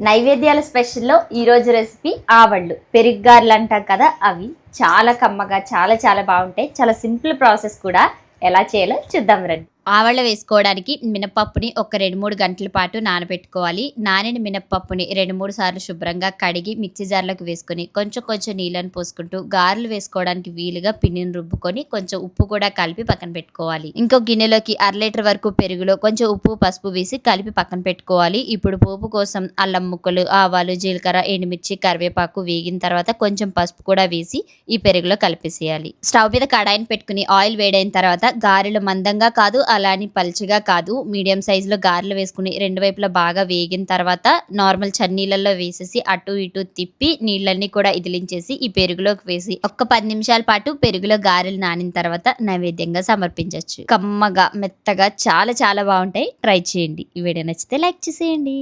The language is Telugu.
నైవేద్యాల స్పెషల్లో ఈరోజు రెసిపీ ఆవళ్ళు. పెరిగ్గార్లు అంటాం కదా అవి. చాలా కమ్మగా చాలా చాలా బాగుంటాయి. చాలా సింపుల్ ప్రాసెస్ కూడా ఎలా చేయాలో చూద్దాం రండి. ఆవళ్ళ వేసుకోవడానికి మినపప్పుని ఒక రెండు మూడు గంటల పాటు నానబెట్టుకోవాలి. నానిన మినపప్పుని రెండు మూడు సార్లు శుభ్రంగా కడిగి మిక్సీ జార్లోకి వేసుకొని కొంచెం కొంచెం నీళ్ళని పోసుకుంటూ గారెలు వేసుకోవడానికి వీలుగా పిండిని రుబ్బుకొని కొంచెం ఉప్పు కూడా కలిపి పక్కన పెట్టుకోవాలి. ఇంకో గిన్నెలోకి అర లీటర్ వరకు పెరుగులో కొంచెం ఉప్పు పసుపు వేసి కలిపి పక్కన పెట్టుకోవాలి. ఇప్పుడు పోపు కోసం అల్లం ముక్కలు ఆవాలు జీలకర్ర ఎండుమిర్చి కరివేపాకు వేగిన తర్వాత కొంచెం పసుపు కూడా వేసి ఈ పెరుగులో కలిపేసేయాలి. స్టవ్ మీద కడాయిని పెట్టుకుని ఆయిల్ వేడైన తర్వాత గారెలు మందంగా కాదు అలా అని పలుచగా కాదు. మీడియం సైజులో గారెలు వేసుకుని రెండు వైపులా బాగా వేగిన తర్వాత నార్మల్ చన్నీళ్ళల్లో వేసేసి అటు ఇటు తిప్పి నీళ్ళన్నీ కూడా ఇదిలించేసి ఈ పెరుగులోకి వేసి ఒక్క పది నిమిషాల పాటు పెరుగులో గారెలు నానిన తర్వాత నైవేద్యంగా సమర్పించవచ్చు కమ్మగా మెత్తగా చాలా చాలా బాగుంటాయి. ట్రై చేయండి. ఈ వీడియో నచ్చితే లైక్ చేసేయండి.